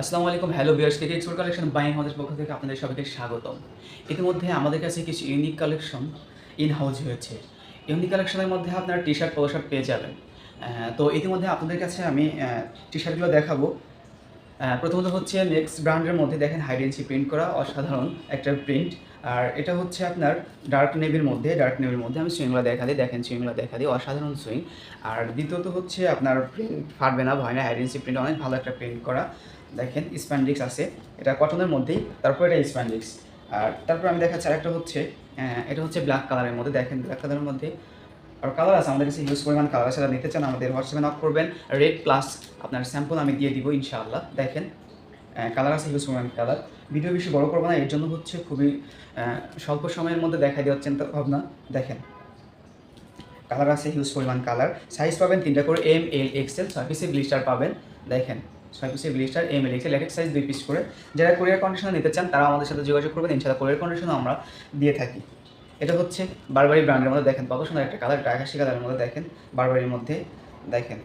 আসসালামু আলাইকুম হ্যালো বিয়ার্স কেকে এক্সপোর্ট কালেকশন বাইং হাউসের পক্ষ থেকে আপনাদের সবাইকে স্বাগতম। ইতিমধ্যে আমাদের কাছে কিছু ইউনিক কালেকশন ইন হাউস হয়েছে। ইউনিক কালেকশনের মধ্যে আপনারা টি শার্ট পোশাক পেয়ে যাবেন। তো ইতিমধ্যে আপনাদের কাছে আমি টি শার্টগুলো দেখাবো। প্রথমত হচ্ছে নেক্সট ব্র্যান্ডের মধ্যে দেখেন হাইডেন্সি প্রিন্ট করা অসাধারণ একটা প্রিন্ট আর এটা হচ্ছে আপনার ডার্ক নেভির মধ্যে ডার্ক নেভির মধ্যে আমি সুইংগুলো দেখা দিই, দেখেন সুইংগুলো দেখা দিই, অসাধারণ সুইং আর দ্বিতীয়ত হচ্ছে আপনার প্রিন্ট ফাটবে না, ভয় না হাইডেন্সি প্রিন্ট অনেক ভালো একটা প্রিন্ট করা। দেখেন স্প্যান্ডিক্স আছে, এটা কটনের মধ্যেই, তারপর এটা স্প্যান্ডিক্স আর তারপর আমি দেখাচ্ছি আরেকটা হচ্ছে এটা হচ্ছে ব্ল্যাক কালারের মধ্যে, দেখেন ব্ল্যাক কালারের মধ্যে। আর কালার আছে, আমাদের কাছে হিউজ পরিমাণ কালার যারা নিতে চান আমাদের হোয়াটসঅ্যাপে নক করবেন। রেড প্লাস আপনার স্যাম্পল আমি দিয়ে দিব ইনশাআল্লাহ, দেখেন। কালার আছে হিউজ পরিমাণ কালার ভিডিও বেশি বড় করব না, এর জন্য হচ্ছে খুবই স্বল্প সময়ের মধ্যে দেখা দেওয়ার চিন্তা ভাবনা, দেখেন। কালার আছে হিউজ পরিমাণ কালার সাইজ পাবেন তিনটা করে এম এল এক্সেল ছয় ব্লিস্টার পাবেন, দেখেন। ছয় পিসের ব্লিস্টার এম এল এক্সেল এক এক সাইজ দুই পিস করে। যারা কোরিয়ার কন্ডিশনে নিতে চান তারা আমাদের সাথে যোগাযোগ করবেন ইনশাল্লাহ কোরিয়ার কন্ডিশনও আমরা দিয়ে থাকি। এটা হচ্ছে বারবারি ব্র্যান্ডের মধ্যে দেখেন, কত সুন্দর একটা কালার একটা আকাশি কালারের মধ্যে দেখেন, বারবারির মধ্যে দেখেন।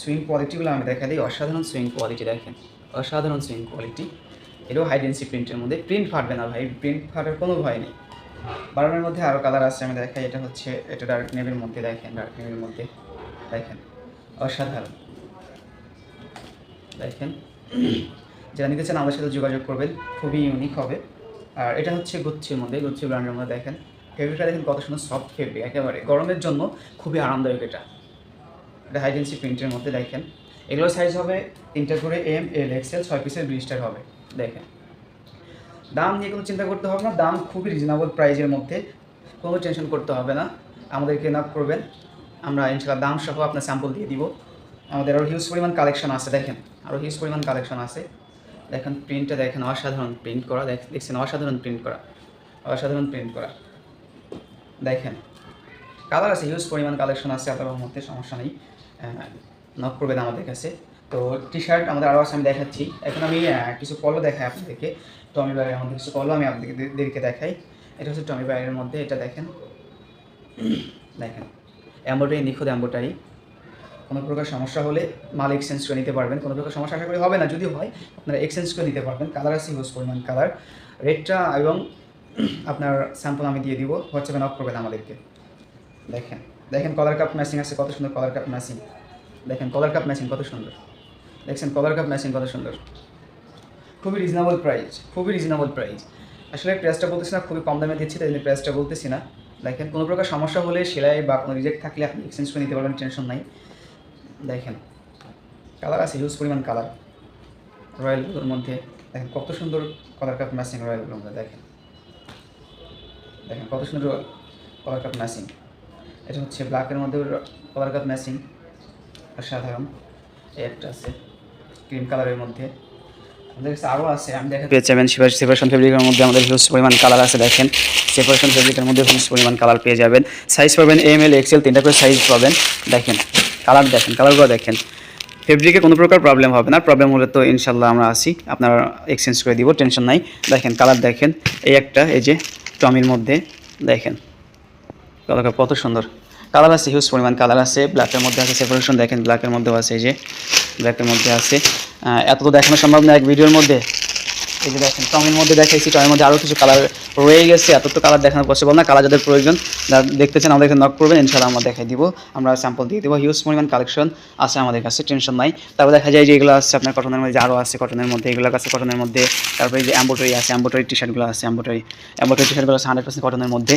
সুইং কোয়ালিটিগুলো আমি দেখা দিই, অসাধারণ সুইং কোয়ালিটি দেখেন, অসাধারণ সুইং কোয়ালিটি এটাও হাইডেন্সি প্রিন্টের মধ্যে। প্রিন্ট ফাটবে না ভাই প্রিন্ট ফাটার কোনো ভয় নেই। বারোটার মধ্যে আরও কালার আছে, আমি দেখাই, এটা হচ্ছে, এটা ডার্ক নেভের মধ্যে দেখেন ডার্ক নেভের মধ্যে দেখেন, অসাধারণ। দেখেন, যারা নিতে চান আমাদের সাথে যোগাযোগ করবেন, খুবই ইউনিক হবে। আর এটা হচ্ছে গুচ্ছির মধ্যে, গুচ্ছি ব্র্যান্ডের মধ্যে দেখেন। ফেব্রিকটা দেখেন কত সুন্দর সফট ফেব্রিক একেবারে। গরমের জন্য খুবই আরামদায়ক এটা। এটা হাইডেন্সি প্রিন্টের মধ্যে দেখেন। এগুলোর সাইজ হবে তিনটা করে এম এল এক্সেল ছয় পিসের ব্লিস্টার হবে, দেখেন। দাম নিয়ে কোনো চিন্তা করতে হবে না, দাম খুবই রিজনেবল প্রাইজের মধ্যে। কোনো টেনশন করতে হবে না। আমাদেরকে নক করবেন। আমরা ইনশাল্লাহ দাম সহ আপনার স্যাম্পল দিয়ে দিব। আমাদের আরও হিউজ পরিমাণ কালেকশন আছে, দেখেন। আরও হিউজ পরিমাণ কালেকশন আছে। দেখেন প্রিন্টটা দেখেন অসাধারণ প্রিন্ট করা, দেখ- দেখছেন অসাধারণ প্রিন্ট করা, অসাধারণ প্রিন্ট করা। দেখেন কালার আছে হিউজ পরিমাণ কালেকশন আছে, আপনার মধ্যে সমস্যা নেই। নক আমাদের কাছে। তো টি শার্ট আমাদের আরও আছে, আমি দেখাচ্ছি। এখন আমি কিছু পলো দেখাই আপনাদেরকে। টমি বাইরের আমাদের কিছু পলো আমি আপনাদেরকে দেখাই। এটা হচ্ছে টমি বাইরের মধ্যে, এটা দেখেন। দেখেন অ্যাম্বোটারি নিখুঁত অ্যাম্বোটারি কোনো প্রকার সমস্যা হলে মাল এক্সচেঞ্জ করে নিতে পারবেন। কোনো প্রকার সমস্যা আশা করি হবে না যদি হয়, আপনারা এক্সচেঞ্জ করে নিতে পারবেন। কালার আছে হিউজ পরিমাণ কালার রেটটা এবং আপনার স্যাম্পল আমি দিয়ে দিব হোয়াটসঅ্যাপে নক করবেন আমাদেরকে। দেখেন দেখেন কলার কাপ ম্যাচিং আছে, কত সুন্দর কলার কাপ ম্যাচিং দেখেন কলার কাপ ম্যাচিং কত সুন্দর। দেখছেন কলার কাপ ম্যাচিং কত সুন্দর। খুবই রিজনেবল প্রাইস খুবই রিজনেবল প্রাইস আসলে প্রাইসটা বলতেছি না, খুবই কম দামে দিচ্ছি, তাই জন্য প্রাইসটা বলতেছি না। দেখেন, কোনো প্রকার সমস্যা হলে সেলাই বা কোনো রিজেক্ট থাকলে আপনি এক্সচেঞ্জ করে নিতে পারবেন টেনশন নাই। দেখেন কালার আছে হিউজ পরিমাণ কালার রয়্যালগুলোর মধ্যে, দেখেন কত সুন্দর কলার কাপ ম্যাচিং রয়্যালগুলোর মধ্যে, দেখেন। দেখেন কত সুন্দর কলার কাপ ম্যাচিং এটা হচ্ছে ব্ল্যাকের মধ্যে কলার কাপ ম্যাচিং সাধারণ একটা আছে ক্রিম কালারের মধ্যে। আমাদের কাছে আরও আছে, আমি মধ্যে, আমাদের পরিমাণ কালার আছে, দেখেন। সেপারেশন মধ্যে পরিমাণ কালার পেয়ে যাবেন। সাইজ পাবেন এম এল এক্সেল তিনটা করে সাইজ পাবেন। দেখেন কালার দেখেন, কালারগুলো দেখেন। ফেব্রিকে কোনো প্রকার প্রবলেম হবে না। প্রবলেম হলে তো ইনশাল্লাহ আমরা আসি। আপনার এক্সচেঞ্জ করে দিব টেনশন নাই। দেখেন, কালার দেখেন। এই একটা, এই যে টমির মধ্যে, দেখেন। কালারটা কত সুন্দর। কালার আছে হিউজ পরিমাণ কালার আছে। ব্ল্যাকের মধ্যে আছে সেপারেশন দেখেন। ব্ল্যাকের মধ্যেও আছে, এই যে ব্ল্যাকের মধ্যে আছে। এত তো দেখানো সম্ভব না এক ভিডিওর মধ্যে। এই যে দেখেন টমের মধ্যে দেখাইছি টমের মধ্যে আরও কিছু কালার রয়ে গেছে এত তো কালার দেখানো পসিবল না কালার যাদের প্রয়োজন, যারা চান আমাদেরকে নক করবেন ইনশাল্লাহ আমরা দেখাই দিব। আমরা স্যাম্পল দিয়ে দেবো হিউজ পরিমাণ কালেকশন আছে আমাদের কাছে টেনশন নাই। তারপর দেখা যায় যে এগুলো আছে আপনার কটনের মধ্যে আরও আছে কটনের মধ্যে এগুলো আছে কটনের মধ্যে, তারপরে যে অ্যাম্বোটারি আছে অ্যাম্বোটারি টি শার্টগুলো আছে অ্যাম্বোটারি অ্যাম্বোটারি টি শার্টগুলো আছে হান্ড্রেড পার্সেন্ট কটনের মধ্যে।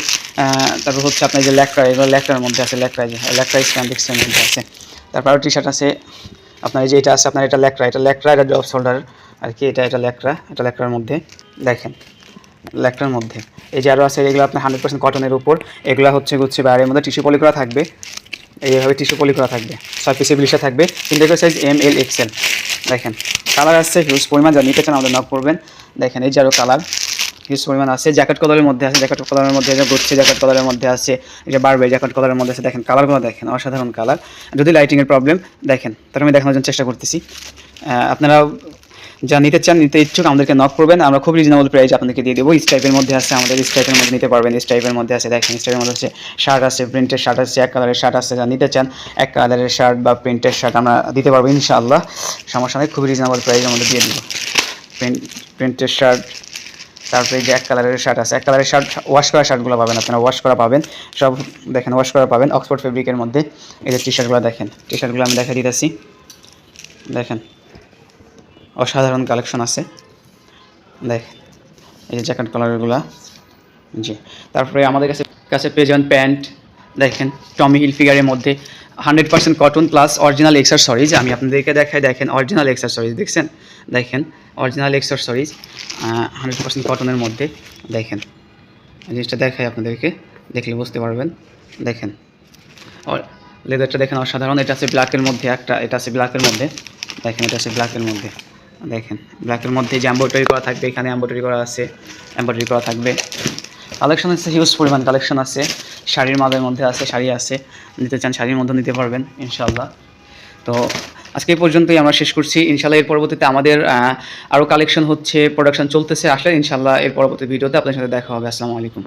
তারপর হচ্ছে আপনার যে ল্যাকটা এগুলো ল্যাকটার মধ্যে আছে ল্যাকটা ল্যাকটা স্ট্যান্ডিক্সের মধ্যে আছে। তারপর টি শার্ট আছে আপনার এই যে এটা আছে, আপনার এটা ল্যাকড়া এটা ল্যাকড়া, এটা ড্রপ শোল্ডার, আর কি, এটা এটা ল্যাকড়া, এটা ল্যাকড়ার মধ্যে, দেখেন ল্যাকটার মধ্যে। এই যে আরও আছে, এগুলো আপনার হান্ড্রেড পার্সেন্ট কটনের উপর, এগুলো হচ্ছে হচ্ছে বাইরের মধ্যে টিস্যু পলি করা থাকবে, এইভাবে টিস্যু পলি করা থাকবে ছয় পিসে বিলিশা থাকবে করে সাইজ এম এল এক্সেল দেখেন কালার আসছে হিউজ পরিমাণ, যা নিতে চান আমাদের নক করবেন, দেখেন, এই যে আরও কালার হিউজ পরিমাণ আছে জ্যাকেট কলারের মধ্যে আছে জ্যাকেট কলারের মধ্যে যে গচ্ছে জ্যাকেট কলারের মধ্যে আছে যে বারবে জ্যাকেট কলারের মধ্যে আছে, দেখেন কালারগুলো দেখেন, অসাধারণ কালার যদি লাইটিংয়ের প্রবলেম দেখেন তার আমি দেখানোর জন্য চেষ্টা করতেছি। আপনারা যা নিতে চান, নিতে ইচ্ছুক, আমাদেরকে নক করবেন। আমরা খুব রিজনেবল প্রাইস আপনাদেরকে দিয়ে দেবো। স্টাইপের মধ্যে আছে, আমাদের স্টাইপের মধ্যে নিতে পারবেন। স্টাইপের মধ্যে আছে, দেখেন স্টাইপের মধ্যে আছে শার্ট আছে প্রিন্টের শার্ট আছে, এক কালারের শার্ট আছে, যা নিতে চান, এক কালারের শার্ট বা প্রিন্টের শার্ট আমরা দিতে পারব, ইনশাআল্লাহ। সমস্যা নেই খুবই রিজনেবল প্রাইস আমাদের দিয়ে দেবো। প্রিন্ট প্রিন্টের শার্ট তারপরে যে এক কালারের শার্ট আছে, এক কালারের শার্ট ওয়াশ করা শার্টগুলো পাবেন আপনারা ওয়াশ করা পাবেন। সব দেখেন ওয়াশ করা পাবেন অক্সফোর্ড ফেব্রিকের মধ্যে। এই যে টি শার্টগুলো দেখেন টি শার্টগুলো আমি দেখা দিতেছি। দেখেন, অসাধারণ কালেকশন আছে। দেখেন, এই যে জ্যাকেট কালারগুলো জি, তারপরে আমাদের কাছে কাছে যাবেন প্যান্ট। দেখেন টমি হিল ফিগারের মধ্যে hundred percent cotton plus original accessories আমি আপনাদেরকে দেখাই, দেখেন অরিজিনাল এক্সারসরিজ দেখছেন? দেখেন অরিজিনাল এক্সারসরিজ হান্ড্রেড পার্সেন্ট কটনের মধ্যে, দেখেন। জিনিসটা দেখাই আপনাদেরকে, দেখলে বুঝতে পারবেন। দেখেন লেদারটা দেখেন অসাধারণ, এটা আছে ব্ল্যাকের মধ্যে একটা, এটা আছে ব্ল্যাকের মধ্যে। দেখেন, এটা আছে ব্ল্যাকের মধ্যে। দেখেন ব্ল্যাকের মধ্যে যে এম্ব্রয়ডারি করা থাকবে, এখানে এম্ব্রয়ডারি করা আছে এম্ব্রয়ডারি করা থাকবে। কালেকশন আছে হিউজ পরিমাণ কালেকশন আছে। শাড়ির মাদের মধ্যে আছে, শাড়ি আছে, নিতে চান শাড়ির মধ্যে নিতে পারবেন ইনশাল্লাহ তো আজকে এই পর্যন্তই আমরা শেষ করছি। ইনশাল্লাহ এর পরবর্তীতে আমাদের আরও কালেকশন হচ্ছে প্রোডাকশন চলতেছে, আসলে ইনশাল্লাহ এর পরবর্তী ভিডিওতে আপনার সাথে দেখা হবে। আসসালামু আলাইকুম।